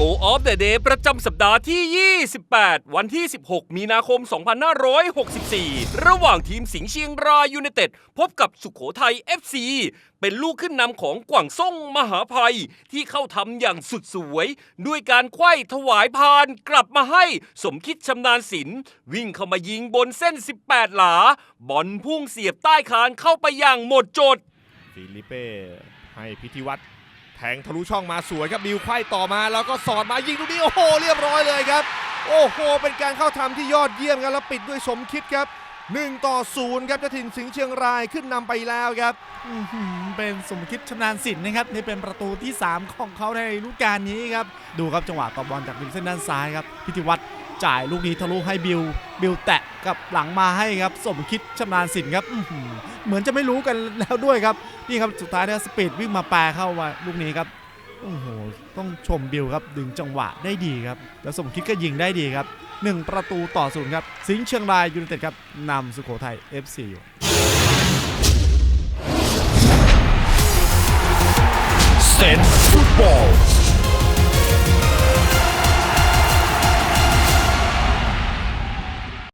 Go of the Day ประจำสัปดาห์ที่ 28 วันที่ 16 มีนาคม 2564 ระหว่างทีมสิงห์เชียงรายยูไนเต็ด พบกับสุขโขทัย FC เป็นลูกขึ้นนำของกว่างซ่งมหาภัย ที่เข้าทำอย่างสุดสวย ด้วยการไขว้ถวายพานกลับมาให้สมคิดชำนาญศิลป์วิ่งเข้ามายิงบนเส้น 18 หลา บอลพุ่งเสียบใต้คานเข้าไปอย่างหมดจดฟิลิเป้ให้พิธีวัตร แทงทะลุช่องมาสวยครับบิวไขว้ต่อมาแล้วก็สอดมายิงลูกนี้โอ้โหเรียบร้อยเลยครับ โอ้โห เป็นการเข้าทำที่ยอดเยี่ยมครับแล้วปิดด้วยสมคิดครับ1ต่อ0ครับเจะถิ่นสิงห์เชียงรายขึ้นนำไปแล้วครับเป็นสมคิดชำนาญสินนะครับนี่เป็นประตูที่ 3 ของเขาในฤดูกาลนี้ครับ ดูครับจังหวะต่อบอลจากริมเส้นด้านซ้ายครับพิธีวัตร จ่ายลูกนี้ทะลุให้บิวบิวแตะกับหลังมาให้ครับ สมคิดชำนาญสินครับเหมือนจะไม่รู้กันแล้วด้วยครับนี่ครับสุดท้ายนี่ยสปีดวิ่งมาแปรเข้ามาลูกนี้ครับโอ้โหต้องชมบิวครับดึงจังหวะได้ดีครับแล้วสมคิดก็ยิงได้ดีครับหนึ่งประตูต่อศูนย์ครับสิงห์เชียงรายยูไนเต็ดครับนำสุโขทัย FC อยู่เซนฟุตบอล